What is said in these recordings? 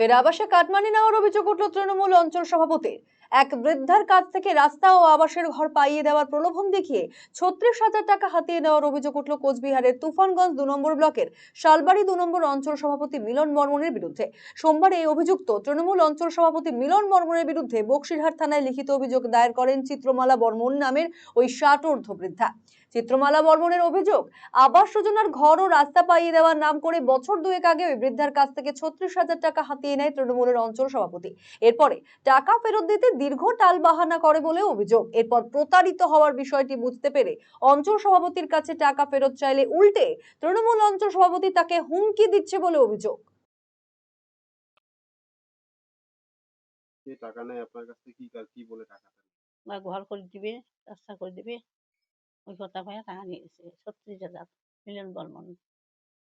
ফের আবাসে কাটমানি নেওয়ার অভিযোগ উঠল তৃণমূল অঞ্চল সভাপতির। এক বৃদ্ধার কাছ থেকে রাস্তা ও আবাসের ঘর পাইয়ে দেওয়ার প্রলোভন দেখিয়ে ছত্রিশ হাজার টাকা হাতিয়ে নেওয়ার অভিযোগ উঠল কোচবিহারের তুফানগঞ্জ দু নম্বর ব্লকের শালবাড়ি দু নম্বর অঞ্চল সভাপতি মিলন বর্মনের বিরুদ্ধে। সোমবার এই অভিযুক্ত তৃণমূল অঞ্চল সভাপতি মিলন বর্মনের বিরুদ্ধে বক্সিরহাট থানায় লিখিত অভিযোগ দায়ের করেন চিত্রমালা বর্মন নামের ওই ষাটোর্ধ বৃদ্ধা। চিত্রমালা বর্মনের অভিযোগ আবাস যোজনার ঘর ও রাস্তা পাইয়ে দেওয়ার নাম করে বছর দুয়েক আগে ওই বৃদ্ধার কাছ থেকে ছত্রিশ হাজার টাকা হাতিয়ে নেয় তৃণমূলের অঞ্চল সভাপতি। এরপরে টাকা ফেরত দিতে দীর্ঘ টাল বাহানা করে বলে অভিযোগ। এরপর প্রতারিত হওয়ার বিষয়টি বুঝতে পেরে অঞ্চল সভাপতির কাছে টাকা ফেরত চাইলে উল্টে তৃণমূল অঞ্চল সভাপতি তাকে হুমকি দিচ্ছে বলে অভিযোগ। টাকা নেয় আপনার কাছ থেকে কি কি বলে টাকা ঘর করে দিবে রাস্তা করে দিবে। ওই কথা কয়ে টাকা নিয়ে গেছে ছত্রিশ হাজার। মিলন বর্মন।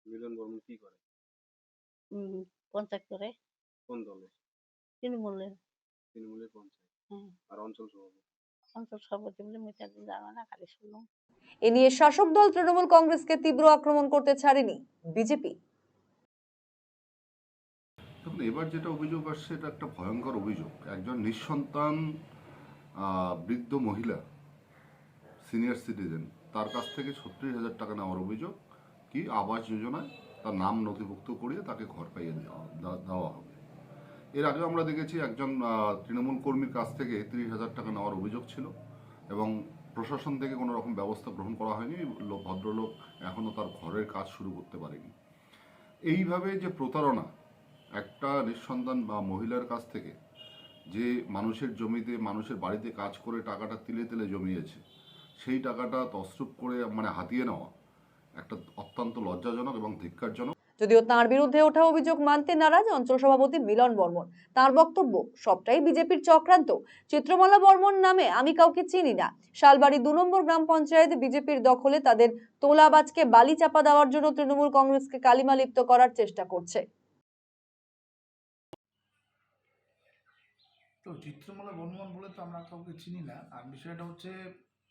মিলন বর্মন কি করে? উম, পঞ্চায়েত করে। কোন দলে? তৃণমূলের তৃণমূলের পঞ্চায়েত। হ্যাঁ। আর অঞ্চল সভাপতি? অঞ্চল সভাপতি বলে একদিন জানা না খালি শুনলাম। এ নিয়ে শাসক দল তৃণমূল কংগ্রেসকে তীব্র আক্রমণ করতে ছাড়েনি বিজেপি। দেখুন এবার যেটা অভিযোগ আসছে এটা একটা ভয়ঙ্কর অভিযোগ। একজন নিঃসন্তান আহ, বৃদ্ধ মহিলা সিনিয়র সিটিজেন। তার কাছ থেকে ছত্রিশ হাজার টাকা নেওয়ার অভিযোগ কি আবাস যোজনায় তার নাম নথিভুক্ত করিয়ে তাকে ঘর পাইয়ে দেওয়া হবে এর আগে আমরা দেখেছি একজন তৃণমূল কর্মীর কাছ থেকে তিরিশ হাজার টাকা নেওয়ার অভিযোগ ছিল এবং প্রশাসন থেকে কোনো রকম ব্যবস্থা গ্রহণ করা হয়নি। লোক, ভদ্রলোক এখনও তার ঘরের কাজ শুরু করতে পারেনি। এইভাবে যে প্রতারণা একটা নিঃসন্তান বা মহিলার কাছ থেকে যে মানুষের জমিতে, মানুষের বাড়িতে কাজ করে টাকাটা তিলে তিলে জমিয়েছে সেই টাকাটা তসরুপ করে মানে হাতিয়ে নেওয়া একটা অত্যন্ত লজ্জাজনক এবং ধিক্কারজনক। যদিও তার বিরুদ্ধে ওঠা অভিযোগ মানতে নারাজ অঞ্চল সভাপতি মিলন বর্মন। তার বক্তব্য সবটাই বিজেপির চক্রান্ত। চিত্রমালা বর্মন নামে আমি কাউকে চিনি না। শালবাড়ি দু নম্বর গ্রাম পঞ্চায়েত বিজেপির দখলে তাদের তোলাবাজকে বালি চাপা দেওয়ার জন্য তৃণমূল কংগ্রেসকে কালিমা লিপ্ত করার চেষ্টা করছে। তো চিত্রমালা বর্মন বলে তো আমরা কাউকে চিনি না। আর বিষয়টা হচ্ছে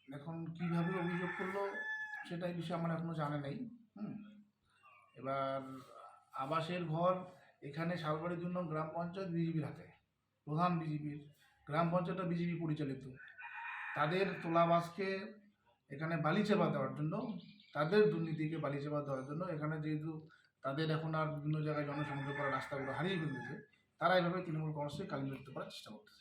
এখন কীভাবে অভিযোগ করল সেটাই বিষয়ে আমার এখনও জানা নেই এবার আবাসের ঘর এখানে শালবাড়ি জন্য গ্রাম পঞ্চায়েত বিজেপির হাতে, প্রধান বিজেপির গ্রাম পঞ্চায়েতটা বিজেপি পরিচালিত। তাদের তোলাবাসকে এখানে বালি চাপা দেওয়ার জন্য, তাদের দুর্নীতিকে বালি চাপা দেওয়ার জন্য এখানে যেহেতু তাদের এখন আর বিভিন্ন জায়গায় জনসংযোগ করার রাস্তাগুলো হারিয়ে ফেলেছে, তারা এভাবে তৃণমূল কংগ্রেসকে কালিমুক্ত করার চেষ্টা করতেছে।